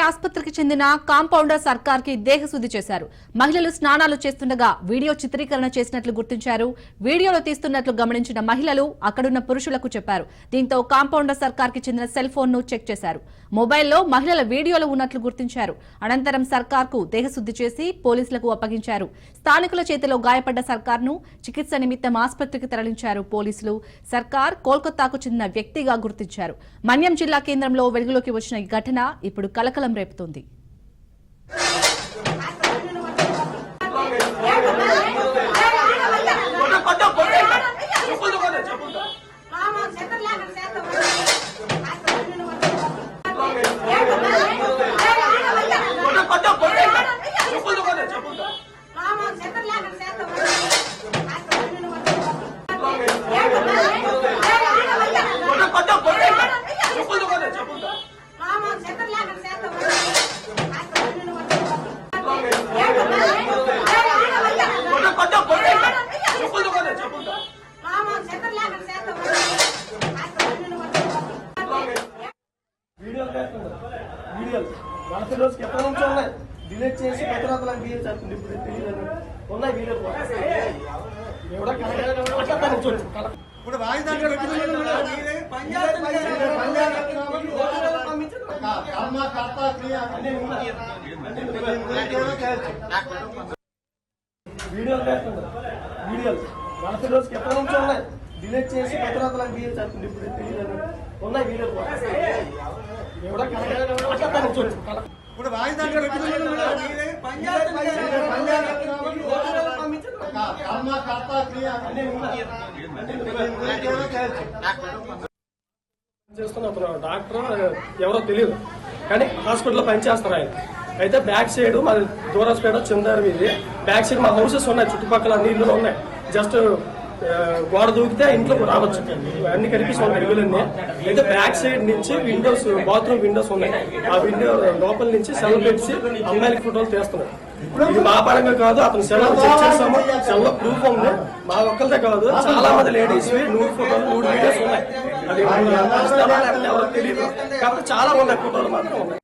Private ఆసుపత్రికి చెందిన compounder సర్కార్కి దేహశుద్ధి చేశారు. మహిళలు స్నానాలు చేస్తుండగా వీడియో చిత్రీకరణ చేసినట్లు గుర్తించారు. వీడియోలో తీస్తున్నట్లు గమనించిన మహిళలు అక్కడున్న పురుషులకు చెప్పారు. దీంతో కాంపౌండర్ సర్కార్కి చెందిన సెల్ ఫోన్ను చెక్ చేశారు. మొబైల్లో మహిళల వీడియోలు ఉన్నట్లు గుర్తించారు. అనంతరం సర్కార్కు దేహశుద్ధి చేసి పోలీసులకు అప్పగించారు. స్థానికుల చేతిలో గాయపడ్డ సర్కార్ను చికిత్స నిమిత్తం ఆసుపత్రికి తరలించారు పోలీసులు. సర్కార్ కోల్కతాకు చెందిన వ్యక్తిగా గుర్తించారు. మన్యం జిల్లా కేంద్రంలో వెలుగులోకి వచ్చిన ఈ ఘటన ఇప్పుడు కలకలం రేపుతోంది. వీడియోలు లేకుండా వీడియోలు ఎక్కడ నుంచి ఉన్నాయి డిలీట్ చేసి కొత్త రాతలకు చేస్తుంది ఇప్పుడు తెలియదు ఉన్నాయి వీడియోలు కూడా. ఇప్పుడు కర్మ, కర్త, క్రియ అన్నీ ఉన్నాయి. అన్నీ మీకేమో చేయొచ్చు. వీడియోలు లేకుండా వీడియోలు నలభై రోజుకి ఎక్కడ నుంచి ఉన్నాయి డిలీట్ చేసి ఇప్పుడు తెలియదు ఉన్నాయి వీడియోలు. ఇప్పుడు. కర్మ, కర్త, క్రియ అన్నీ డాక్టర్ ఎవరో తెలియదు కానీ హాస్పిటల్లో పనిచేస్తారు ఆయన. అయితే బ్యాక్ సైడ్ మాది దూరస్పేట చిందారు ఇది బ్యాక్ సైడ్ మా హౌసెస్ ఉన్నాయి చుట్టుపక్కల అన్ని ఇల్లు ఉన్నాయి. జస్ట్ గోడ దూకితే ఇంట్లో రావచ్చు అన్ని కలిపి ఉన్నాయి ఇల్లులన్నీ అయితే బ్యాక్ సైడ్ నుంచి విండోస్ బాత్రూమ్ విండోస్ ఉన్నాయి ఆ విండో లోపల నుంచి సెల్ పెట్టి అమ్మాయిలకి ఫోటోలు తీస్తున్నారు ఇది మా పరంగా కాదు అతను సెల్ చెక్ చేస్తాము సెల్ ప్రూఫ్ ఉంది మా ఒక్కరిదే కాదు చాలా మంది లేడీస్ నూరు ఫోటోలు నూరు వీడియోస్ ఉన్నాయి అది ఎవరో తెలియదు కాకపోతే చాలా ఉన్నాయి ఫోటోలు మాత్రం ఉన్నాయి